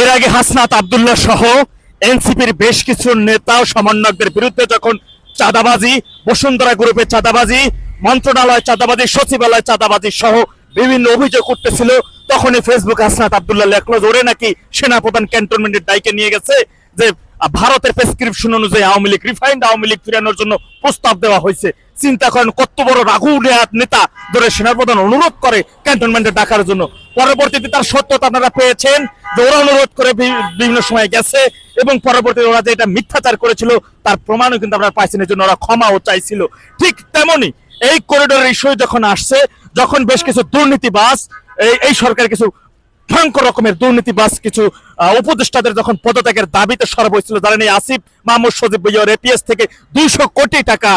এর আগে হাসনাত আবদুল্লাহ সহ এনসিপির বেশ কিছু নেতা ও সমন্বয়কদের বিরুদ্ধে যখন চাঁদাবাজি, বসুন্ধরা গ্রুপের চাঁদাবাজি, মন্ত্রণালয় চাঁদাবাজি, সচিবালয় চাঁদাবাজি সহ বিভিন্ন অভিযোগ উঠতেছিল, তখনই ফেসবুক হাসনাত আবদুল্লাহ লেখলো জোরে নাকি সেনাপ্রধান ক্যান্টনমেন্টের দায়কে নিয়ে গেছে যে ভারতের প্রেসক্রিপশন অনুযায়ী আওয়ামী লীগ রিফাইন্ড আওয়ামী লীগ ফিরানোর জন্য প্রস্তাব দেওয়া হয়েছে। চিন্তা করেন কত বড় রাঘু নেতা ধরে সেনাপ্রধান অনুরোধ করে ক্যান্টনমেন্টে ডাকার জন্য। পরবর্তীতে তার সত্যতা আপনারা পেয়েছেন যে ওরা অনুরোধ করে বিভিন্ন সময় গেছে এবং পরবর্তীতে ওরা যে এটা মিথ্যাচার করেছিল, তার প্রমাণও কিন্তু আপনারা পাইছেন এর জন্য ওরা ক্ষমাও চাইছিল। ঠিক তেমনি এই করিডোরের ইস্যু যখন আসছে, যখন বেশ কিছু দুর্নীতিবাজ, এই এই সরকার কিছু ভয়ঙ্কর রকমের দুর্নীতিবাজ কিছু উপদেষ্টাদের যখন পদত্যাগের দাবিতে সরব হয়েছিল জানেন এই আসিফ মাহমুদ সজিব বইয়ার এপিএস থেকে দুইশো কোটি টাকা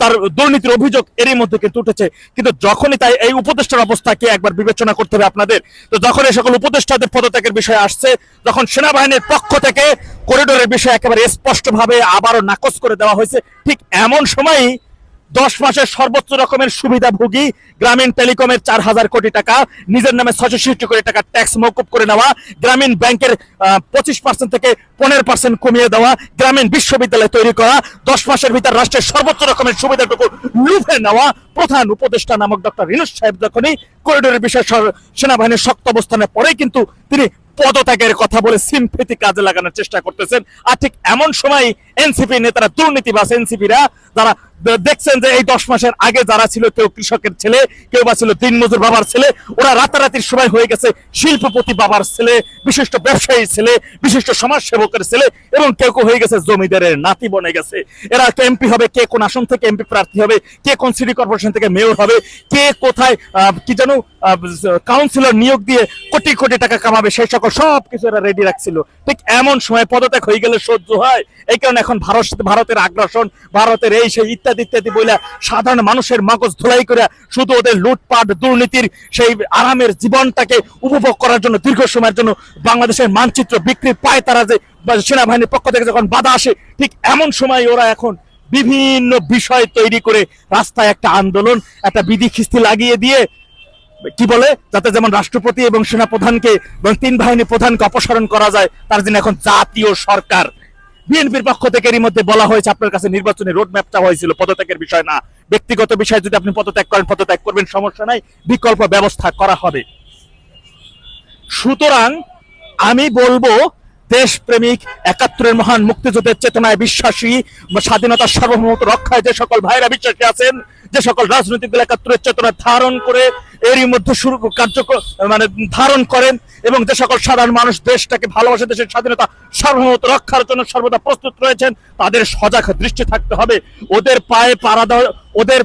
তার দুর্নীতির অভিযোগ এরই মধ্যে কিন্তু উঠেছে। কিন্তু যখনই তাই এই উপদেষ্টার অবস্থাকে একবার বিবেচনা করতে হবে আপনাদের? তো যখন এই সকল উপদেষ্টাদের পদত্যাগের বিষয় আসছে, যখন সেনাবাহিনীর পক্ষ থেকে করিডোরের বিষয়ে একেবারে স্পষ্টভাবে আবারও নাকচ করে দেওয়া হয়েছে, ঠিক এমন সময়ই দশ মাসের সর্বোচ্চ রকমের সুবিধা সুবিধাভোগী গ্রামীণ টেলিকমের চার হাজার কোটি টাকা, নিজের নামে ছয়ষট্টি কোটি টাকা ট্যাক্স মৌকুব করে নেওয়া, গ্রামীণ ব্যাংকের পঁচিশ পার্সেন্ট থেকে পনেরো পার্সেন্ট কমিয়ে দেওয়া, গ্রামীণ বিশ্ববিদ্যালয় তৈরি করা, দশ মাসের ভিতর রাষ্ট্রের সর্বোচ্চ রকমের সুবিধাটুকু লুফে নেওয়া, প্রধান উপদেষ্টা নামক ডক্টর রিনুস সাহেব যখনই করিডোরের বিষয়ে সেনাবাহিনীর শক্ত অবস্থানে পরেই কিন্তু তিনি পদত্যাগের কথা বলে সিম্পেথি কাজে লাগানোর চেষ্টা করতেছেন। আর ঠিক এমন সময় এনসিপি নেতারা দুর্নীতিবাস এনসিপিরা যারা দেখছেন যে এই দশ মাসের আগে যারা ছিল কেউ কৃষকের ছেলে, কেউ বা ছিল দিনমজুর বাবার ছেলে, ওরা রাতারাতির সময় হয়ে গেছে শিল্পপতি বাবার ছেলে, বিশিষ্ট ব্যবসায়ী ছেলে, বিশিষ্ট সমাজসেবকের ছেলে এবং কেউ কেউ হয়ে গেছে জমিদারের নাতি বনে গেছে। এরা এমপি হবে, কে কোন আসন থেকে এমপি প্রার্থী হবে, কে কোন সিটি কর্পোরেশন থেকে মেয়র হবে, কে কোথায় কি যেন কাউন্সিলর নিয়োগ দিয়ে কোটি কোটি টাকা কামাবে, সেই সকল সব কিছু এরা রেডি রাখছিল। ঠিক এমন সময় পদত্যাগ হয়ে গেলে সহ্য হয়। এই কারণে এখন ভারত ভারতের আগ্রাসন, ভারতের এই সেই ইত্যাদি ইত্যাদি বইলা সাধারণ মানুষের মগজ ধুলাই করে শুধু ওদের লুটপাট, দুর্নীতির সেই আরামের জীবনটাকে উপভোগ করার জন্য, দীর্ঘ সময়ের জন্য বাংলাদেশের মানচিত্র বিক্রির পায় তারা যে সেনাবাহিনীর পক্ষ থেকে যখন বাধা আসে, ঠিক এমন সময় ওরা এখন বিভিন্ন বিষয় তৈরি করে রাস্তায় একটা আন্দোলন, একটা বিধি খিস্তি লাগিয়ে দিয়ে কি বলে? যাতে যেমন রাষ্ট্রপতি এবং সেনাপ্রধানকে এবং তিন বাহিনী প্রধানকে অপসারণ করা যায়, তার জন্য এখন জাতীয় সরকার। বিএনপির পক্ষ থেকে এরই মধ্যে বলা হয়েছে, আপনার কাছে নির্বাচনী রোড ম্যাপটা হয়েছিল, পদত্যাগের বিষয় না। ব্যক্তিগত বিষয় যদি আপনি পদত্যাগ করেন, পদত্যাগ করবেন, সমস্যা নাই। বিকল্প ব্যবস্থা করা হবে। সুতরাং আমি বলব দেশপ্রেমিক, একাত্তরের মহান মুক্তিযুদ্ধের চেতনায় বিশ্বাসী স্বাধীনতার সার্বভৌমত্ব রক্ষায় যে সকল ভাইরা বিশ্বাসী আছেন, যে সকল রাজনৈতিক দল একাত্তরের চেতনা ধারণ করে এরই মধ্যে শুরু কার্যক্রম মানে ধারণ করেন এবং যে সকল সাধারণ মানুষ দেশটাকে ভালোবাসে, দেশের স্বাধীনতা সার্বভৌমত্ব রক্ষার জন্য সর্বদা প্রস্তুত রয়েছেন, তাদের সজাগ দৃষ্টি থাকতে হবে। ওদের পায়ে পাড়া ওদের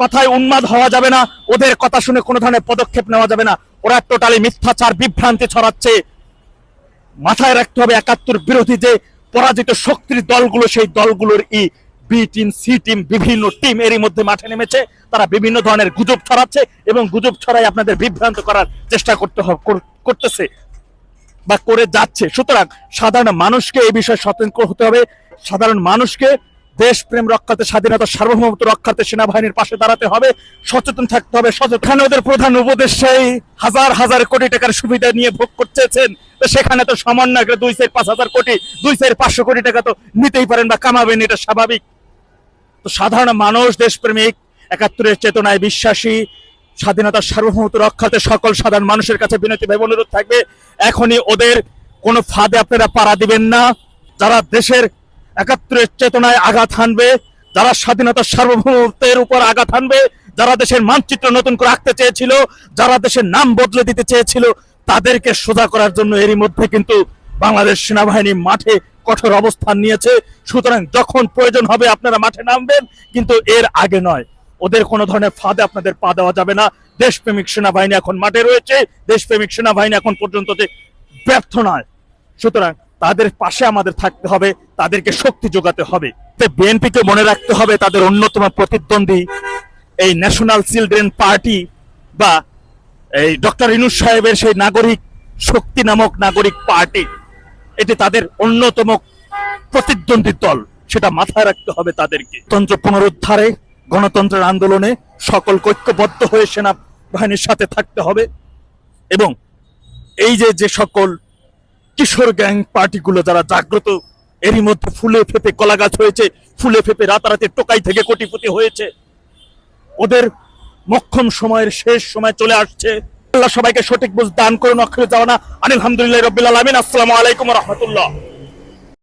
কথায় উন্মাদ হওয়া যাবে না, ওদের কথা শুনে কোনো ধরনের পদক্ষেপ নেওয়া যাবে না। ওরা টোটালি মিথ্যাচার, বিভ্রান্তি ছড়াচ্ছে। মাথায় রাখতে হবে একাত্তর বিরোধী যে পরাজিত শক্তির দলগুলো, সেই দলগুলোর ই বি টিম সি টিম বিভিন্ন টিম এরই মধ্যে মাঠে নেমেছে। তারা বিভিন্ন ধরনের গুজব ছড়াচ্ছে এবং গুজব ছড়াই আপনাদের বিভ্রান্ত করার চেষ্টা করতে করতেছে বা করে যাচ্ছে। সুতরাং সাধারণ মানুষকে এই বিষয়ে সতর্ক হতে হবে। সাধারণ মানুষকে দেশপ্রেম রক্ষাতে, স্বাধীনতা, সার্বভৌমত্ব রক্ষাতে সেনাবাহিনীর পাশে দাঁড়াতে হবে, সচেতন থাকতে হবে, সচেতন। ওদের প্রধান উপদেষ্টাই হাজার হাজার কোটি টাকার সুবিধা নিয়ে ভোগ করতেছেন। তো সেখানে তো সমন্বয় করে দুই চার পাঁচ হাজার কোটি, দুই চার পাঁচশো কোটি টাকা তো নিতেই পারেন বা কামাবেন, এটা স্বাভাবিক। তো সাধারণ মানুষ, দেশপ্রেমিক, একাত্তরের চেতনায় বিশ্বাসী স্বাধীনতার সার্বভৌমত্ব রক্ষাতে সকল সাধারণ মানুষের কাছে বিনতি ভাই, অনুরোধ থাকবে, এখনই ওদের কোনো ফাঁদে আপনারা পাড়া দিবেন না। যারা দেশের একাত্তরের চেতনায় আঘাত হানবে, যারা স্বাধীনতার সার্বভৌমত্বের উপর আঘাত হানবে, যারা দেশের মানচিত্র নতুন করে আঁকতে চেয়েছিল, যারা দেশের নাম বদলে দিতে চেয়েছিল, তাদেরকে সোজা করার জন্য এরই মধ্যে কিন্তু বাংলাদেশ সেনাবাহিনী মাঠে কঠোর অবস্থান নিয়েছে। সুতরাং যখন প্রয়োজন হবে আপনারা মাঠে নামবেন, কিন্তু এর আগে নয়। ওদের কোনো ধরনের ফাঁদে আপনাদের পা দেওয়া যাবে না। দেশপ্রেমিক সেনাবাহিনী এখন মাঠে রয়েছে। দেশপ্রেমিক সেনাবাহিনী এখন পর্যন্ত যে ব্যর্থ নয়। সুতরাং তাদের পাশে আমাদের থাকতে হবে, তাদেরকে শক্তি যোগাতে হবে। বিএনপিকে মনে রাখতে হবে তাদের অন্যতম প্রতিদ্বন্দ্বী এই ন্যাশনাল চিলড্রেন পার্টি বা এই ডক্টর ইনুস সাহেবের সেই নাগরিক শক্তি নামক নাগরিক পার্টি। এটি তাদের অন্যতম প্রতিদ্বন্দ্বী দল, সেটা মাথায় রাখতে হবে তাদেরকে। তন্ত্র পুনরুদ্ধারে, গণতন্ত্রের আন্দোলনে সকল ঐক্যবদ্ধ হয়ে সেনা বাহিনীর সাথে থাকতে হবে এবং এই যে যে সকল কিশোর গ্যাং পার্টিগুলো যারা জাগ্রত, এরই মধ্যে ফুলে ফেপে কলা গাছ হয়েছে, ফুলে ফেপে রাতারাতি টোকাই থেকে কোটিপতি হয়েছে। ওদের মক্ষম সময়ের শেষ সময় চলে আসছে। আল্লাহ সবাইকে সঠিক বুঝ দান করুন, অক্ষরে যাওয়া না। আলহামদুলিল্লাহ রবিল্লা আলমিন। আসসালামু আলাইকুম রহমতুল্লাহ।